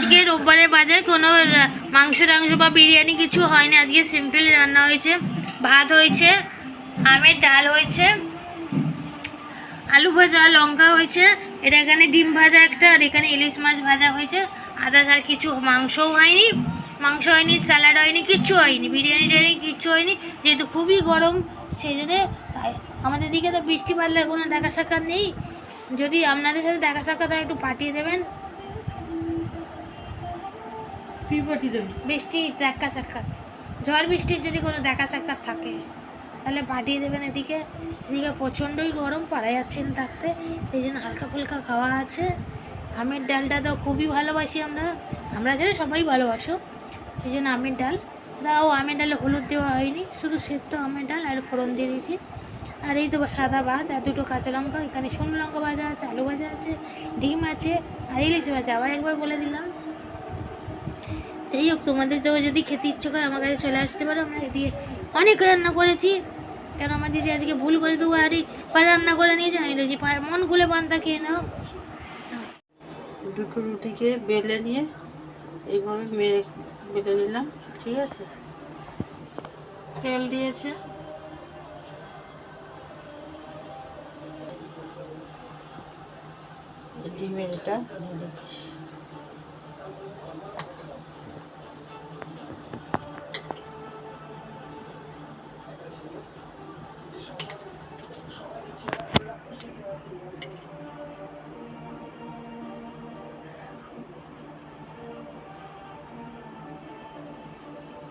আজকে রোববারের বাজার কোনো মাংস টাংস বা বিরিয়ানি কিছু হয়নি। আজকে সিম্পল রান্না হয়েছে। ভাত হয়েছে, আমের ডাল হয়েছে, আলু ভাজা, লঙ্কা হয়েছে। এটা এখানে ডিম ভাজা একটা, আর এখানে ইলিশ মাছ ভাজা হয়েছে। আদার্স আর কিছু মাংসও হয়নি। মাংস হয়নি, স্যালাড হয়নি, কিচ্ছু হয়নি, বিরিয়ানি টিরিয়ানি কিচ্ছু হয়নি। যেহেতু খুবই গরম সেই জন্য আমাদের দিকে তো বৃষ্টি বাদলে কোনো দেখা সাক্ষাৎ নেই। যদি আপনাদের সাথে দেখা সাক্ষাৎ হয়, একটু পাঠিয়ে দেবেন। বৃষ্টি দেখা সাক্ষাৎ ঝড় বৃষ্টির যদি কোনো দেখা সাক্ষাৎ থাকে, তাহলে পাঠিয়ে দেবেন এদিকে। এদিকে প্রচণ্ডই গরম পারা যাচ্ছে না থাকতে। এই জন্য হালকা ফুলকা খাওয়া আছে। আমের ডালটা তো খুবই ভালোবাসি আমরা। আমরা যেন সবাই ভালোবাসো। সেই জন্য আমের ডাল। তাও আমের ডালে হলুদ দেওয়া হয়নি। শুধু সেদ্ধ আমের ডাল আর ফোড়ন দিয়ে দিয়েছি। আর এই তো সাদা ভাত আর দুটো কাঁচা লঙ্কা। এখানে শুকনো লঙ্কা ভাজা আছে, আলু ভাজা আছে, ডিম আছে, আর ইলিশ ভাজা। আবার একবার বলে দিলাম। যাই হোক তোমাদের তো যদি খেতে ইচ্ছে করে আমার কাছে চলে আসতে পারো আমরা এদিকে অনেক রান্না করেছি। কেন আমার দিদি আজকে ভুল করে দেবো আরে পার রান্না করে আমি বলেছি পার মন খুলে পান্তা খেয়ে নাও। দুটো রুটিকে বেলে নিয়ে এইভাবে মেরে বেলে নিলাম ঠিক আছে? তেল দিয়েছে। ডিমের এটা দিয়ে দিচ্ছি।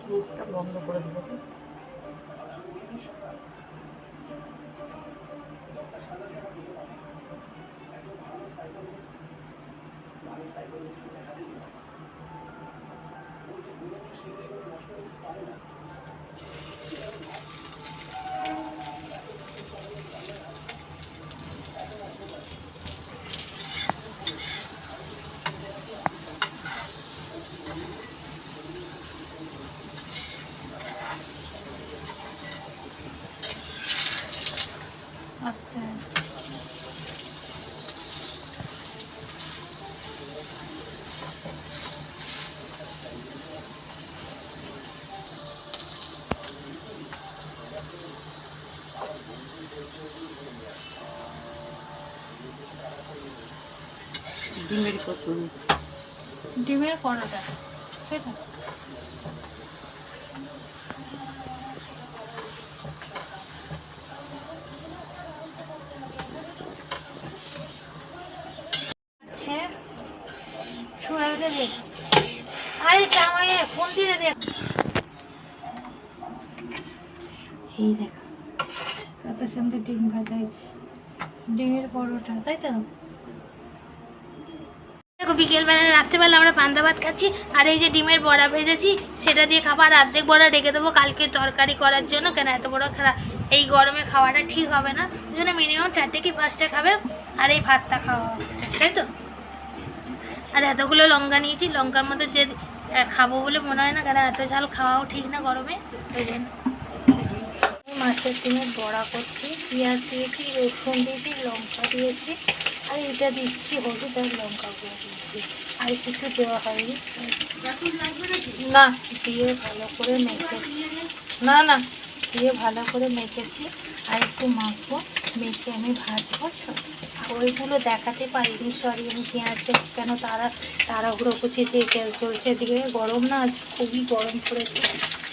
মুখটা বন্ধ করে দেবো। আচ্ছা। ডিমের কচুরি। ডিমের পরোটা। ঠিক আছে আছে দেখো বিকেলবেলা আমরা ভাত খাচ্ছি, আর এই যে ডিমের বড়া ভেজেছি, সেটা দিয়ে অর্ধেক বড়া রেখে দেবো কালকে তরকারি করার জন্য, কেন এত বড় খারাপ এই গরমে খাওয়াটা ঠিক হবে না, ওই জন্য মিনিমাম চারটে কি পাঁচটা খাবে, আর এই ভাতটা খাওয়া হবে, তাই তো? আর এতগুলো লঙ্কা নিয়েছি, লঙ্কার মধ্যে যে খাব বলে মনে হয় না কেন এত ঝাল খাওয়াও ঠিক না গরমে, ওই জন্য। মাছের ডিমের বড়া করছি, পেঁয়াজ দিয়েছি, রসুন দিয়েছি, লঙ্কা দিয়েছি, আর এটা দিচ্ছি হলুদ আর লঙ্কা আর কিছু দেওয়া হয়নি। না, দিয়ে ভালো করে মেখেছি না না দিয়ে ভালো করে মেখেছি আর একটু মাখবো, মেখে আমি ভাজবো। ওইগুলো দেখাতে পারিনি সরি আমি পেঁয়াজটা কেন তারা তাড়াহুড়ো করছি যে তেল চলছে এদিকে। গরম না, আজ খুবই গরম পড়েছে,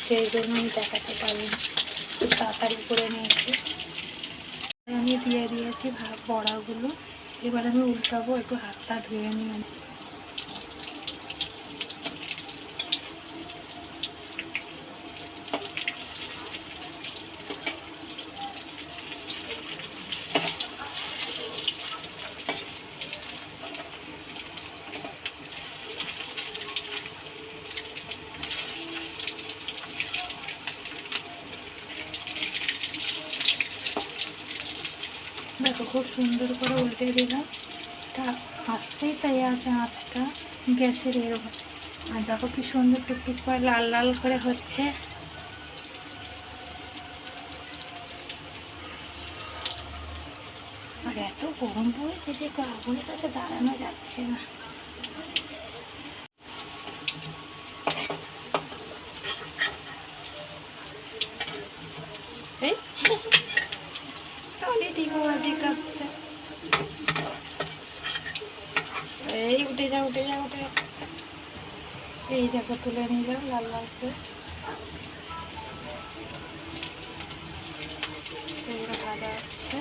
সেই জন্য আমি দেখাতে পারিনি। একটু তাড়াতাড়ি করে নিয়েছি। আমি দিয়ে দিয়েছি বড়াগুলো। এবার আমি উল্টাবো, একটু হাতটা ধুয়ে নিয়ে দেখো, খুব সুন্দর করে উল্টে দিলাম। তা আসতেই তাই আছে আঁচটা, গ্যাসের এরকম আর দেখো কি সুন্দর টুকটুক করে লাল লাল করে হচ্ছে। আর এত গরম পড়েছে যে আগুনের কাছে দাঁড়ানো যাচ্ছে না। টিকোবাজি এই উঠে যা উঠে যা উঠে এই দেখো, তুলে নিলাম, লাল লাগছে ভাজা হচ্ছে।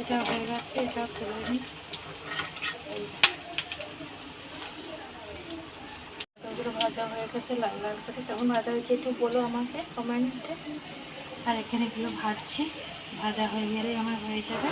এটা হয়ে গেছে, এটা তুলে নিই। ভাজা হয়ে গেছে, লাল লাল করে কেমন ভাজা হয়েছে একটু বলো আমাকে কমেন্টে আর এখানে এগুলো ভাজছি, ভাজা হয়ে গেলেই আমার হয়ে যাবে।